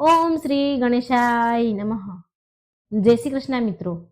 ઓમ શ્રી ગણેશાય નમઃ. જય શ્રી કૃષ્ણ મિત્રો.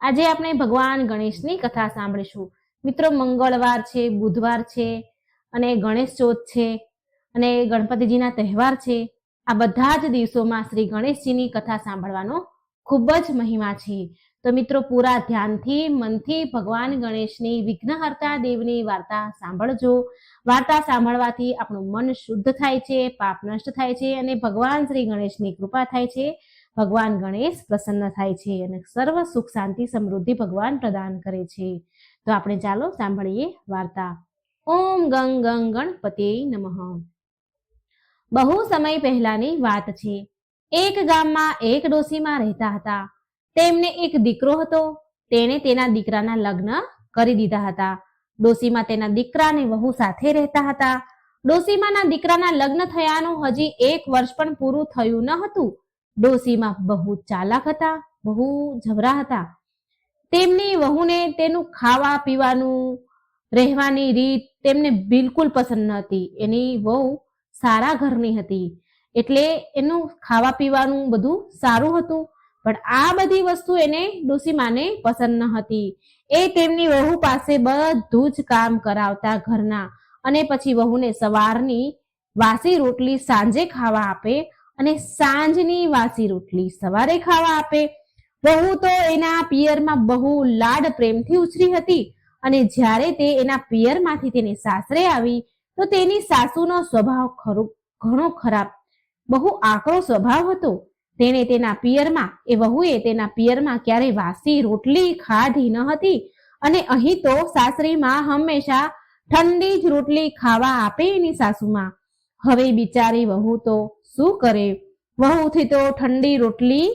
આજે આપણે ભગવાન ગણેશની કથા સાંભળીશું. મિત્રો, મંગળવાર છે, બુધવાર છે, અને ગણેશ ચોથ છે, અને ગણપતિજીના તહેવાર છે. આ બધા જ દિવસોમાં શ્રી ગણેશજીની કથા સાંભળવાનો ખૂબ જ મહિમા છે. તો મિત્રો, પૂરા ધ્યાનથી, મનથી ભગવાન ગણેશની વિઘ્નહર્તા દેવની વાર્તા સાંભળજો. વાર્તા સાંભળવાથી આપણું મન શુદ્ધ થાય છે, પાપ નષ્ટ થાય છે અને ભગવાન શ્રી ગણેશની કૃપા થાય છે. ભગવાન ગણેશ પ્રસન્ન થાય છે અને સર્વ સુખ, શાંતિ, સમૃદ્ધિ ભગવાન પ્રદાન કરે છે. તો આપણે ચાલો સાંભળીએ વાર્તા. ઓમ ગંગ ગંગ ગણપતે નમઃ. બહુ સમય પહેલાની વાત છે. એક ગામમાં એક ડોસીમાં રહેતા હતા. તેમને એક દીકરો હતો. તેણે તેના દીકરાના લગ્ન કરી દીધા હતા. ડોસીમાં તેના દીકરા અને વહુ સાથે રહેતા હતા. ડોસીમાના દીકરાના લગ્ન થયાનું હજી એક વર્ષ પણ પૂરું થયું ન હતું. ડોસીમાં બહુ ચાલાક હતા, બહુ જબરા હતા. તેમની વહુને તેનું ખાવા પીવાનું, રહેવાની રીત તેમને બિલકુલ પસંદ ન હતી. એની વહુ સારા ઘરની હતી. એટલે એનું ખાવા પીવાનું બધું સારું હતું. પણ આ બધી વસ્તુ એને ડોસીમાને પસંદ ન હતી. એ તેમની વહુ પાસે બધું જ કામ કરાવતા ઘરના અને પછી વહુને સવારની વાસી રોટલી સાંજે ખાવા આપે અને સાંજની વાસી રોટલી સવારે ખાવા આપે. વહુ તો એના પિયરમાં બહુ લાડ પ્રેમથી ઉછરી હતી અને જ્યારે તે એના પિયરમાંથી તેની સાસરે આવી, તો તેની સાસુનો સ્વભાવ ખરો, ઘણો ખરાબ, બહુ આકરો સ્વભાવ હતો. તેણે તેના પિયરમાં, એ વહુએ તેના પિયરમાં ક્યારેય વાસી રોટલી ખાધી ન હતી? અને અહીં તો સાસરીમાં હંમેશા ઠંડી જ રોટલી ખાવા આપે એની સાસુમાં. હવે બિચારી વહુ તો શું કરે? વહુથી તો ઠંડી રોટલી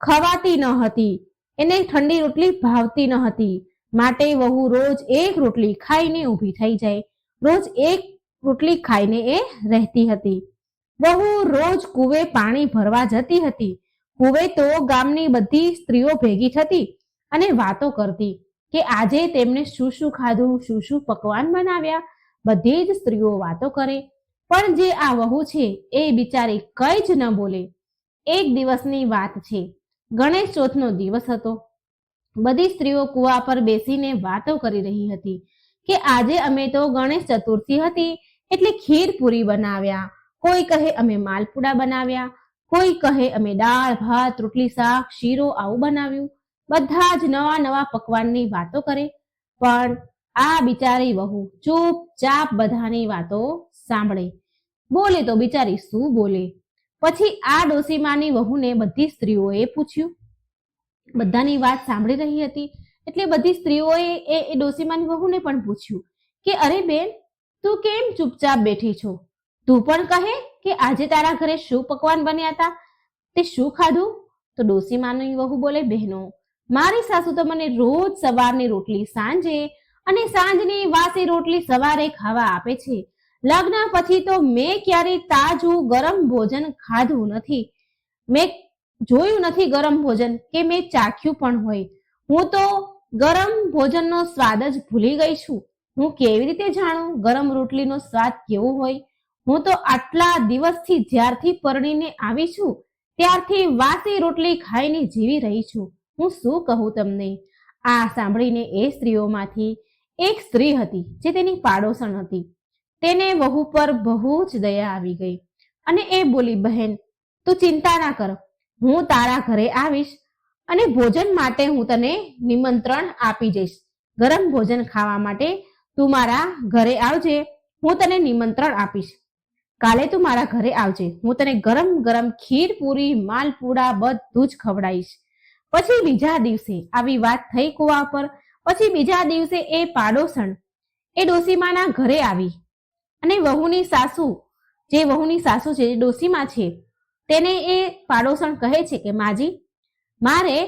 ખવાતી ન હતી. એને ઠંડી રોટલી ભાવતી ન હતી. માટે વહુ રોજ એક રોટલી ખાઈને ઊભી થઈ જાય. રોજ એક રોટલી ખાઈને એ રહેતી હતી. વહુ રોજ કુવે પાણી ભરવા જતી હતી. કુવે તો ગામની બધી સ્ત્રીઓ ભેગી થતી અને વાતો કરતી કે આજે તેમને શું શું ખાધું, શું શું પકવાન બનાવ્યા. બધી જ સ્ત્રીઓ વાતો કરે. પણ જે આ વહુ છે એ બિચારી કઈ જ ન બોલે. એક દિવસની વાત છે. ગણેશ ચોથનો દિવસ હતો. બધી સ્ત્રીઓ કુવા પર બેસીને વાતો કરી રહી હતી કે આજે અમે તો ગણેશ ચતુર્થી હતી એટલે ખીર પૂરી બનાવ્યા. કોઈ કહે અમે માલપુડા બનાવ્યા, કોઈ કહે અમે દાળ, ભાત, રોટલી, શાક, શીરો આવું બનાવ્યું. બધા જ નવા નવા પકવાનની વાતો કરે. પણ આ બિચારી વહુ ચૂપચાપ બધાની વાતો સાંભળે. બોલે તો બિચારી શું બોલે? પછી આ ડોસીમાની વહુને બધી સ્ત્રીઓએ પૂછ્યું. બધાની વાત સાંભળી રહી હતી. એટલે બધી સ્ત્રીઓએ એ ડોસીમાની વહુને પણ પૂછ્યું કે અરે બેન, તું કેમ ચૂપચાપ બેઠી છો? તું પણ કહે કે આજે તારા ઘરે શું પકવાન બન્યા હતા તે શું ખાધું? તો ડોસીમાની વહુ બોલે, બહેનો, મારી સાસુ તો મને રોજ સવારની રોટલી સાંજે અને સાંજની વાસી રોટલી સવારે ખાવા આપે છે. લગ્ન પછી તો મેં ક્યારેય તાજું ગરમ ભોજન ખાધું નથી. મેં જોયું નથી ગરમ ભોજન કે મેં ચાખ્યું પણ હોય. હું તો ગરમ ભોજનનો સ્વાદ જ ભૂલી ગઈ છું. હું કેવી રીતે જાણું ગરમ રોટલીનો સ્વાદ કેવો હોય? હું તો આટલા દિવસથી જ્યારથી પરણીને આવી છું, ત્યારથી વાસી રોટલી ખાઈને જીવી રહી છું. હું શું કહું તમને? આ સાંભળીને એ સ્ત્રીઓમાંથી એક સ્ત્રી હતી જે તેની પાડોશણ હતી. તેને વહુ પર બહુ જ દયા આવી ગઈ અને એ બોલી, બહેન, તું ચિંતા ના કર. હું તારા ઘરે આવીશ અને ભોજન માટે હું તને નિમંત્રણ આપી જઈશ. ગરમ ભોજન ખાવા માટે તું મારા ઘરે આવજે. હું તને નિમંત્રણ આપીશ. કાલે તું મારા ઘરે આવજે. હું તને ગરમ ગરમ ખીર, પૂરી માલપુડા બધું જ ખવડાવીશ. પછી બીજા દિવસે આવી વાત થઈ કુવા પર. પછી બીજા દિવસે એ પાડોશણ એ ડોસીમાના ઘરે આવી. અને વહુની સાસુ, જે વહુની સાસુ છે, જે ડોસીમાં છે, તેને એ પાડોસણ કહે છે કે, માજી, મારે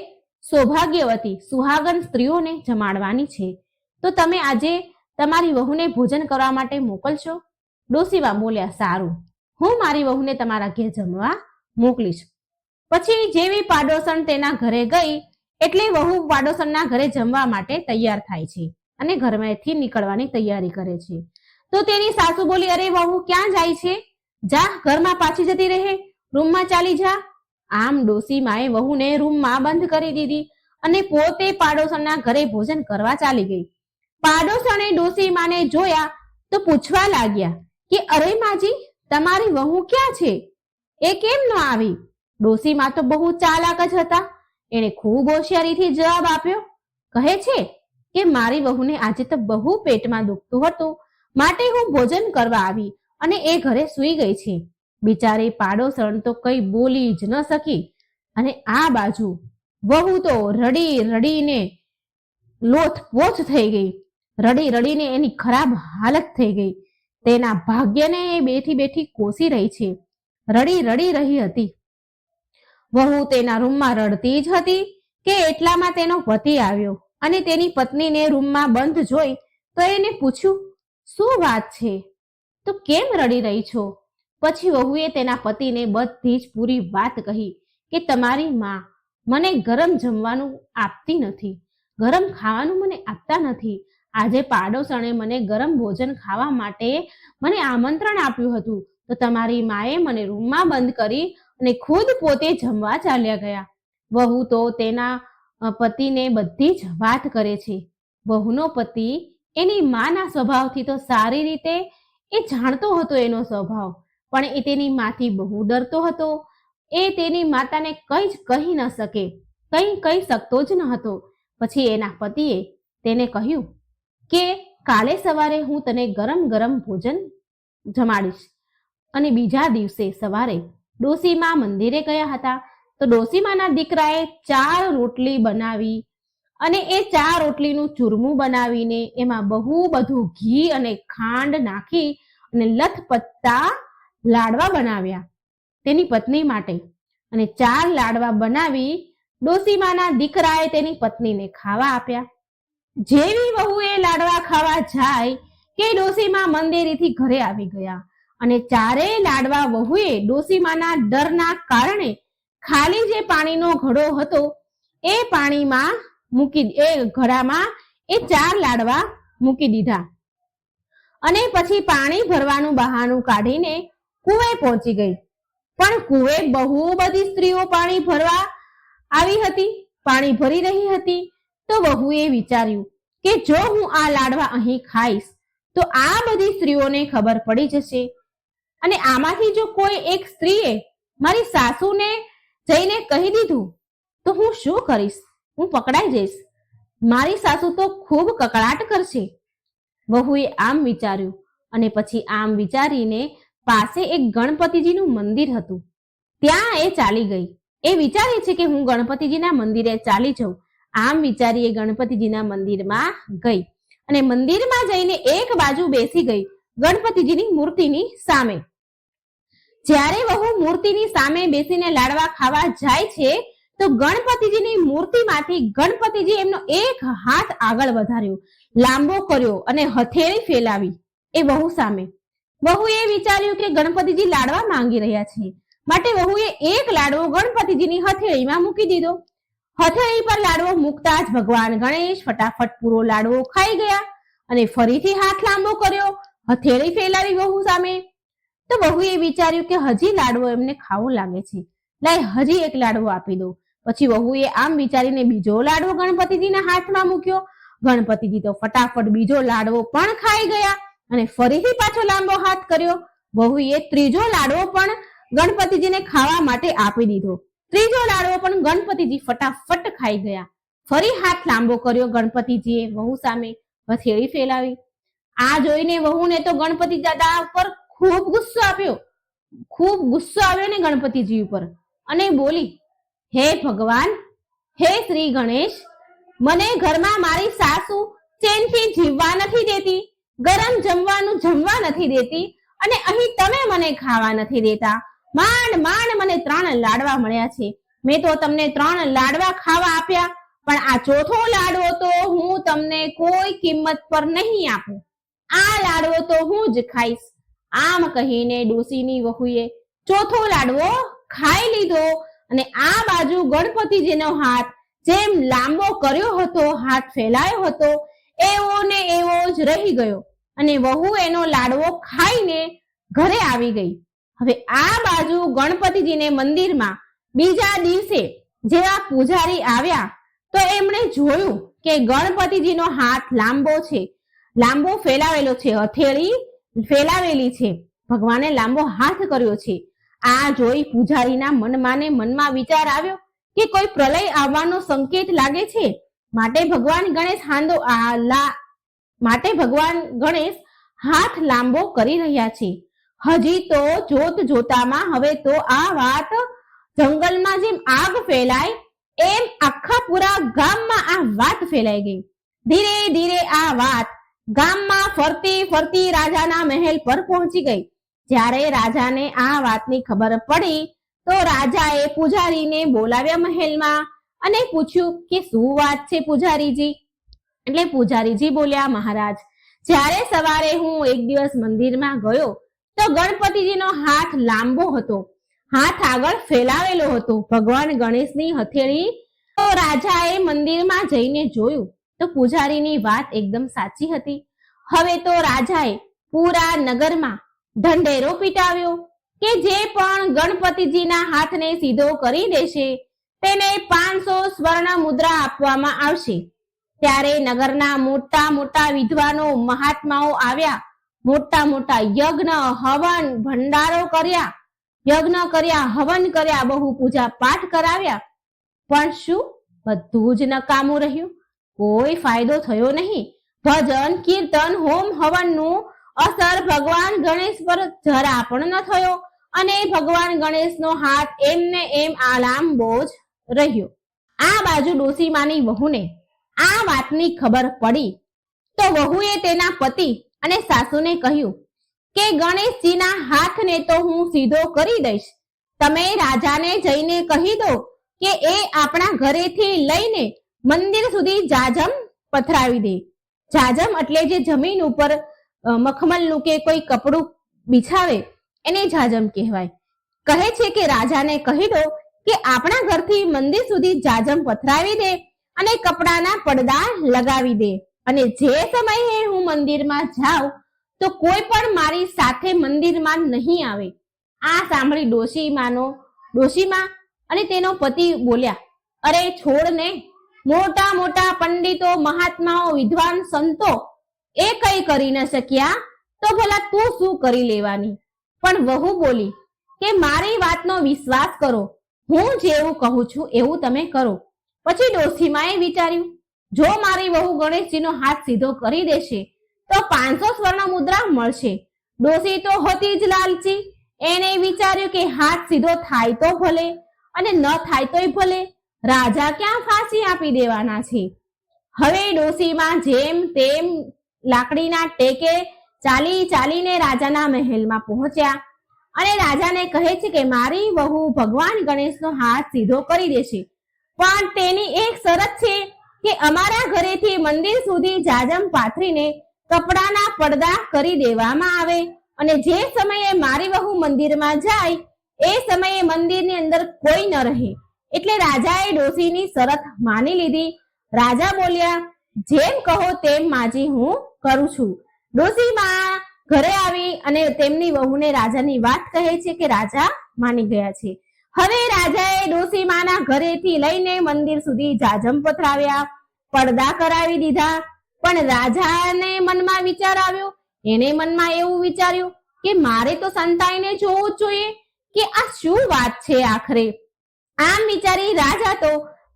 સૌભાગ્યવતી સુહાગન સ્ત્રીઓને જમાડવાની છે. તો તમે આજે તમારી વહુને ભોજન કરવા માટે મોકલશો? ડોસીબા બોલ્યા, સારું. હું મારી વહુને તમારા ઘેર જમવા મોકલીશ. પછી જેવી પાડોશણ તેના ઘરે ગઈ, એટલે વહુ પાડોશણના ઘરે જમવા માટે તૈયાર થાય છે અને ઘરમાંથી નીકળવાની તૈયારી કરે છે. તો તેની સાસુ બોલી, અરે વહુ, ક્યાં જાય છે? જા, ઘરમાં પાછી જતી રહે. રૂમમાં ચાલી જા. આમ ડોસી માએ વહુને રૂમમાં બંધ કરી દીધી અને પોતે પાડોશણના ઘરે ભોજન કરવા ચાલી ગઈ. પાડોશણે ડોસીમાને જોયા તો પૂછવા લાગ્યા કે અરે માજી, તમારી વહુ ક્યાં છે? એ કેમ ન આવી? ડોસીમા તો બહુ ચાલાક જ હતા. એણે ખૂબ હોશિયારીથી જવાબ આપ્યો. કહે છે કે મારી વહુને આજે તો બહુ પેટમાં દુખતું હતું. માટે હું ભોજન કરવા આવી અને એ ઘરે સૂઈ ગઈ છે. બિચારી પાડોસણ તો કઈ બોલી જ ન શકી. અને આ બાજુ વહુ તો રડી રડીને લોથ પોથ થઈ ગઈ. રડી રડીને એની ખરાબ હાલત થઈ ગઈ. તેના ભાગ્યને એ બેઠી બેઠી કોસી રહી છે. રડી રડી રહી હતી. વહુ તેના રૂમમાં રડતી જ હતી કે એટલામાં તેનો પતિ આવ્યો અને તેની પત્નીને રૂમમાં બંધ જોઈ તો એને પૂછ્યું, શું વાત છે? તો કેમ રડી રહી છો? પછી વહુએ તેના પતિને બધી જ પૂરી વાત કહી કે, તમારી માં મને ગરમ જમવાનું આપતી નથી, ગરમ ખાવાનું મને આપતા નથી આજે પાડોશણે મને ગરમ ભોજન ખાવા માટે મને આમંત્રણ આપ્યું હતું. તો તમારી માએ મને રૂમમાં બંધ કરી અને ખુદ પોતે જમવા ચાલ્યા ગયા. વહુ તો તેના પતિને બધી જ વાત કરે છે. વહુનો પતિ એની માના સ્વભાવથી તો સારી રીતે એ જાણતો હતો એનો સ્વભાવ, પણ એ તેની માથી બહુ ડરતો હતો. એ તેની માતાને કંઈ જ કહી ન શકે, કંઈ કહી શકતો જ ન હતો. પછી એના પતિએ તેને કહ્યું કે કાલે સવારે હું તને ગરમ ગરમ ભોજન જમાડીશ. અને બીજા દિવસે સવારે ડોસીમા મંદિરે ગયા હતા. તો ડોસીમાના દીકરાએ ચાર રોટલી બનાવી અને એ ચાર રોટલીનું ચૂરમું બનાવીને એમાં બહુ બધું ઘી અને ખાંડ નાખી અને લથપત્તા લાડવા બનાવ્યા તેની પત્ની માટે. અને ચાર લાડવા બનાવી ડોસીમાના દીકરાએ તેની પત્નીને ખાવા આપ્યા. જેવી વહુ એ લાડવા ખાવા જાય કે ડોસીમા મંદિરેથી ઘરે આવી ગયા. અને ચારેય લાડવા વહુએ ડોસીમાના ડરના કારણે ખાલી જે પાણીનો ઘડો હતો, એ પાણીમાં મૂકી એ ઘડામાં એ ચાર લાડવા મૂકી દીધા. અને પછી પાણી ભરવાનું બહાનું કાઢીને કુએ પહોંચી ગઈ. પણ કુએ બહુ બધી સ્ત્રીઓ પાણી ભરવા આવી હતી, પાણી ભરી રહી હતી તો વહુએ વિચાર્યું કે જો હું આ લાડવા અહીં ખાઈશ, તો આ બધી સ્ત્રીઓને ખબર પડી જશે. અને આમાંથી જો કોઈ એક સ્ત્રીએ મારી સાસુને જઈને કહી દીધું, તો હું શું કરીશ? હું પકડાઈ જઈશ. મારી સાસુ તો ખૂબ કકળાટ કરશે. વહુએ આમ વિચાર્યું અને પછી આમ વિચારીને પાસે એક ગણપતિજીનું મંદિર હતું. ત્યાં એ ચાલી ગઈ. એ વિચારે છે કે હું ગણપતિજીના મંદિરે ચાલી જાઉં. આમ વિચારીએ ગણપતિજીના મંદિરમાં ગઈ. અને મંદિરમાં જઈને એક બાજુ બેસી ગઈ ગણપતિજીની મૂર્તિની સામે. જ્યારે વહુ મૂર્તિની સામે બેસીને લાડવા ખાવા જાય છે, તો ગણપતિજીની મૂર્તિમાંથી ગણપતિજી એમનો એક હાથ આગળ વધાર્યો, લાંબો કર્યો અને હથેળી ફેલાવી એ વહુ સામે. વહુ એ વિચાર્યું કે ગણપતિજી લાડવા માંગી રહ્યા છે. માટે વહુએ એક લાડવો ગણપતિજીની હથેળીમાં મૂકી દીધો. હથેળી પર લાડવો મૂકતા જ ભગવાન ગણેશ ફટાફટ પૂરો લાડવો ખાઈ ગયા અને ફરીથી હાથ લાંબો કર્યો. હથેળી ફેલાવી વહુ સામે. તો વહુએ વિચાર્યું કે હજી લાડવો એમને ખાવો લાગે છે. લાય, હજી એક લાડવો આપી દો. પછી વહુએ આમ વિચારીને બીજો લાડવો ગણપતિજીના હાથમાં મૂક્યો. ગણપતિજી તો ફટાફટ બીજો લાડવો પણ ખાઈ ગયા અને ફરીથી પાછો લાંબો હાથ કર્યો. વહુએ ત્રીજો લાડવો પણ ગણપતિજીને ખાવા માટે આપી દીધો. ત્રીજો લાડવો પણ ગણપતિજી ફટાફટ ખાઈ ગયા. ફરી હાથ લાંબો કર્યો ગણપતિજીએ. વહુ સામે હથેળી ફેલાવી. આ જોઈને વહુને તો ગણપતિ દાદા પર ખૂબ ગુસ્સો આપ્યો. ખૂબ ગુસ્સો આવ્યો ને ગણપતિજી ઉપર અને બોલી, હે ભગવાન, હે શ્રી ગણેશ, મને ઘરમાં મારી સાસુ ચેનથી જીવવા નથી દેતી, ગરમ જમવાનું જમવા નથી દેતી અને અહીં તમે મને ખાવા નથી દેતા. માંડ માંડ મને ત્રણ લાડવા મળ્યા છે. મેં તો તમને ત્રણ લાડવા ખાવા આપ્યા, પણ આ ચોથો લાડવો તો હું તમને કોઈ કિંમત પર નહીં આપું. આ લાડવો તો હું જ ખાઈશ. આમ કહીને ડોસીની વહુએ ચોથો લાડવો ખાઈ લીધો અને આ બાજુ ગણપતિજીનો હાથ જેમ લાંબો કર્યો હતો, હાથ ફેલાયો હતો, એવો ને એવો જ રહી ગયો. અને વહુ એનો લાડવો ખાઈને ઘરે આવી ગઈ. હવે આ બાજુ ગણપતિજીને મંદિરમાં બીજા દિવસે જેવા પૂજારી આવ્યા, તો એમણે જોયું કે ગણપતિજીનો હાથ લાંબો છે. લાંબો ફેલાવેલો છે, હથેળી ફેલાવેલી છે. ભગવાને લાંબો હાથ કર્યો છે. આ જોઈ પૂજારીના મનમાં મનમાં વિચાર આવ્યો કે કોઈ પ્રલય આવવાનો સંકેત લાગે છે? માટે ભગવાન ગણેશ હાંદો માટે ભગવાન ગણેશ હાથ લાંબો કરી રહ્યા છે. હજી તો જોત જોતામાં હવે તો આ વાત જંગલમાં જેમ આગ ફેલાય, એમ આખા પૂરા ગામમાં આ વાત ફેલાઈ ગઈ. ધીરે ધીરે આ વાત ગામમાં ફરતી ફરતી રાજાના મહેલ પર પહોંચી ગઈ. જ્યારે રાજાને આ વાતની ખબર પડી, તો રાજાએ પૂજારીને બોલાવ્યા મહેલમાં અને પૂછ્યું કે શું વાત છે પૂજારીજી? એટલે પૂજારીજી બોલ્યા, મહારાજ, જ્યારે સવારે હું એક દિવસ મંદિરમાં ગયો તો ગણપતિજીનો હાથ લાંબો હતો. હાથ આગળ ફેલાવેલો હતો. ભગવાન ગણેશની હથેળી તો રાજાએ મંદિરમાં જઈને જોયું. તો પૂજારીની વાત એકદમ સાચી હતી. હવે તો રાજાએ પૂરા નગરમાં ઢંઢેરો પીટાવ્યો કે જે પણ ગણપતિજીના હાથને સીધો કરી દેશે તેને પાંચસો સ્વર્ણ મુદ્રા આપવામાં આવશે. ત્યારે નગરના મોટા મોટા વિદ્વાનો મહાત્માઓ આવ્યા મોટા મોટા યજ્ઞ, હવન, ભંડારો કર્યા. યજ્ઞ કર્યા, હવન કર્યા, બહુ પૂજા પાઠ કરાવ્યા. પણ શું? બધું જ નકામું રહ્યું. કોઈ ફાયદો થયો નહીં. ભજન, કીર્તન, હોમ હવનનું અસર ભગવાન ગણેશ પર જરા પણ ન થયો અને ભગવાન ગણેશનો હાથ એમને એમ આ બોજ રહ્યો. આ બાજુ ડોસીમાની વહુને આ વાતની ખબર પડી. તો વહુએ તેના પતિ અને સાસુને કહ્યું, કે ગણેશજીના હાથને તો હું સીધો કરી દઈશ. તમે રાજાને જઈને કહી દો કે એ આપણા ઘરેથી લઈને મંદિર સુધી જાજમ પથરાવી દે. જાજમ એટલે જે જમીન ઉપર મખમલનું કે કોઈ કપડું બિછાવે, એને જાજમ કહેવાય. કહે છે કે રાજાને કહી દો કે આપણા ઘરથી મંદિર સુધી જાજમ પથરાવી દે અને કપડાના પડદા લગાવી દે. અને જે સમયે હું મંદિરમાં જાઉં, તો કોઈ પણ મારી સાથે મંદિરમાં નહીં આવે. આ સાંભળી ડોશીમાનો ડોશીમા અને તેનો પતિ બોલ્યા, અરે છોડ ને, મોટા મોટા પંડિતો, મહાત્માઓ, વિદ્વાન સંતો, એ કઈ કરી ન શક્યા? તો ભલા તું શું કરી લેવાની? પણ વહુ બોલી, કે મારી વાતનો વિશ્વાસ કરો. હું જેવું કહું છું એવું તમે કરો. પછી ડોશીમાએ વિચાર્યું જો મારી વહુ ગણેશજીનો હાથ સીધો કરી દેશે, તો પાંચસો સ્વર્ણ મુદ્રા મળશે. ડોસી તો હતી જ લાલચી. એને વિચાર્યું કે હાથ સીધો થાય તો ભલે અને ન થાય તોય ભલે. રાજા ક્યાં ફાંસી આપી દેવાના છે? હવે ડોસીમાં જેમ તેમ લાકડીના ટેકે ચાલી ચાલીને રાજાના મહેલમાં પહોંચ્યા. અને રાજાને કહે છે કે મારી વહુ ભગવાન ગણેશનો હાથ સીધો કરી દેશે. પણ તેની એક શરત છે કે અમારા ઘરેથી મંદિર સુધી જાજમ પાથરીને કપડાના પડદા કરી દેવામાં આવે અને જે સમયે મારી વહુ મંદિરમાં જાય, એ સમયે મંદિરની અંદર કોઈ ન રહે. એટલે રાજાએ ડોસીની શરત માની લીધી. રાજા બોલ્યા, જેમ કહો તેમ માજી હું કરું છું. ડોશીમાં ઘરે આવી અને તેમની વહુને રાજાની વાત કહે છે કે રાજા માની ગયા છે. હવે રાજાએ ડોસીમાના ઘરેથી લઈને મંદિર સુધી જાજમ પથરાવ્યા. પડદા કરાવી દીધા. પણ રાજાને મનમાં વિચાર આવ્યો. એને મનમાં એવું વિચાર્યું કે મારે તો સંતાઈને જોવું જ જોઈએ કે આ શું વાત છે આખરે. આમ વિચારી રાજા તો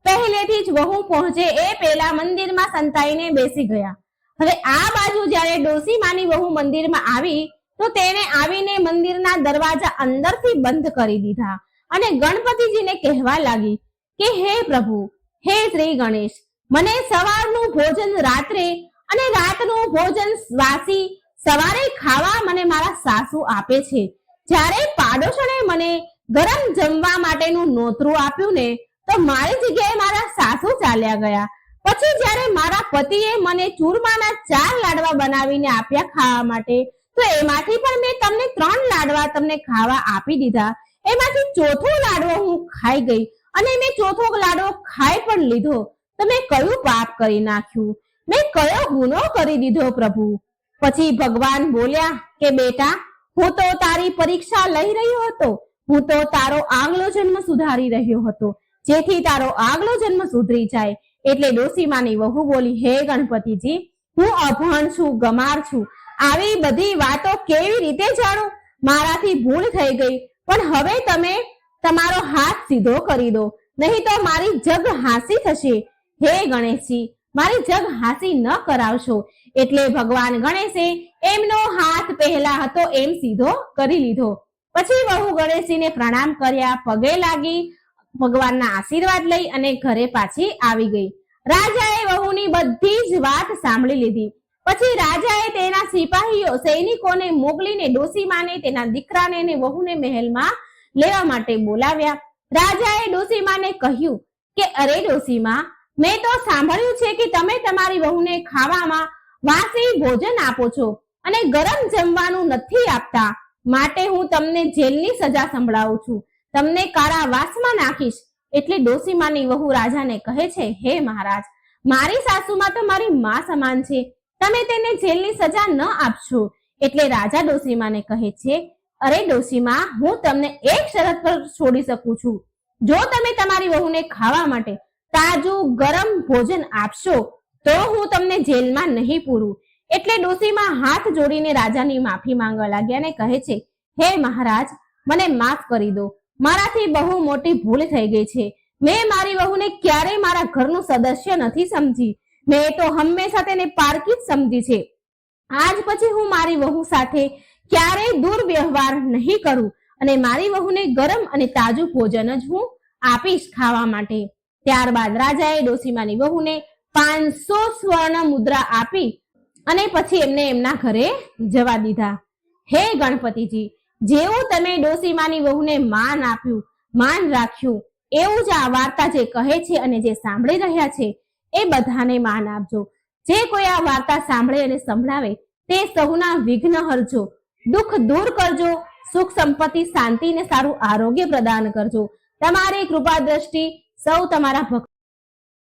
પહેલેથી જ વહુ પહોંચે એ પહેલા મંદિરમાં સંતાઈને બેસી ગયા. હવે આ બાજુ જ્યારે ડોસીમાની વહુ મંદિરમાં આવી તો તેને આવીને મંદિરના દરવાજા અંદરથી બંધ કરી દીધા. અને ગણપતિજીને કહેવા લાગી કે, હે પ્રભુ, હે શ્રી ગણેશ, મને સવારનું ભોજન રાત્રે અને રાતનું ભોજન વાસી સવારે ખાવા મને મારા સાસુ આપે છે. જ્યારે પાડોશણે મને ગરમ જમવા માટેનું નોતરું આપ્યું ને, તો મારી જગ્યાએ મારા સાસુ ચાલ્યા ગયા. પછી જ્યારે મારા પતિએ મને ચૂરમાના ચાર લાડવા બનાવીને આપ્યા ખાવા માટે, તો એમાંથી પણ મેં તમને ત્રણ લાડવા તમને ખાવા આપી દીધા. એમાંથી ચોથો લાડવો હું ખાઈ ગઈ અને મેં ચોથો લાડવો ખાઈ પણ લીધો. તો મેં કયું પાપ કરી નાખ્યું? મેં કયો ગુનો કરી દીધો પ્રભુ? પછી ભગવાન બોલ્યા કે, બેટા, હું તો તારી પરીક્ષા લઈ રહ્યો હતો. હું તો તારો આગલો જન્મ સુધારી રહ્યો હતો. જેથી તારો આગલો જન્મ સુધરી જાય. એટલે ડોસીમાની વહુ બોલી, હે ગણપતિજી, હું અભણ છું, ગમાર છું. આવી બધી વાતો કેવી રીતે જાણું? મારાથી ભૂલ થઈ ગઈ. પણ હવે તમે તમારો હાથ સીધો કરી દો. નહીં તો મારી જગ હાસી થશે. હે ગણેશજી, મારી જગ હાસી ન કરાવશો. એટલે ભગવાન ગણેશે એમનો હાથ પહેલા હતો એમ સીધો કરી લીધો. પછી વહુ ગણેશજીને પ્રણામ કર્યા, પગે લાગી, ભગવાનના આશીર્વાદ લઈ અને ઘરે પાછી આવી ગઈ. રાજાએ વહુની બધી જ વાત સાંભળી લીધી. પછી રાજાએ તેના સિપાહીઓ સૈનિકોને મોકલીને ડોસીમાને, તેના દીકરાને અને વહુને મહેલમાં લેવા માટે બોલાવ્યા. રાજાએ ડોસીમાને કહ્યું કે, અરે ડોસીમા, મેં તો સાંભળ્યું છે કે તમે તમારી વહુને ખાવામાં વાસી ભોજન આપો છો અને ગરમ જમવાનું નથી આપતા. માટે હું તમને જેલની સજા સંભળાવું છું. તમને કારાવાસમાં નાખીશ. એટલે ડોસીમાની વહુ રાજાને કહે છે, હે મહારાજ, મારી સાસુમાં તો મારી મા સમાન છે. તમે તેને જેલની સજા ન આપશો. એટલે રાજા ડોસીમાને કહે છે, અરે ડોસીમા હું તમને એક શરત પર છોડી શકું છું. જો તમે તમારી વહુને ખાવા માટે તાજું ગરમ ભોજન આપશો, તો હું તમને જેલમાં નહીં પૂરું. એટલે ડોસીમા હાથ જોડીને રાજાની માફી માંગવા લાગ્યા અને કહે છે, હે મહારાજ, મને માફ કરી દો. મારાથી બહુ મોટી ભૂલ થઈ ગઈ છે. મેં મારી વહુને ક્યારેય મારા ઘરનું સદસ્ય નથી સમજી. મેં તો હંમેશા તેને પારકી જ સમજી છે. આજ પછી હું મારી વહુ સાથે ક્યારેય દુર્વ્યવહાર નહીં કરું અને મારી વહુને ગરમ અને તાજું ભોજન જ હું આપીશ ખાવા માટે. ત્યારબાદ રાજાએ ડોસીમાની વહુને પાંચસો સ્વર્ણ મુદ્રા આપી અને પછી એમને એમના ઘરે જવા દીધા. હે ગણપતિજી, જેવું તમે ડોસીમાની વહુને માન આપ્યું, માન રાખ્યું, એવું જ આ વાર્તા જે કહે છે અને જે સાંભળી રહ્યા છે એ બધાને માન આપજો. જે કોઈ આ વાર્તા સાંભળે અને સંભળાવે, તે સૌના વિઘ્ન હરજો. દુઃખ દૂર કરજો, સુખ સંપત્તિ શાંતિ ને સારું આરોગ્ય પ્રદાન કરજો. તમારી કૃપા દ્રષ્ટિ સૌ તમારા ભક્ત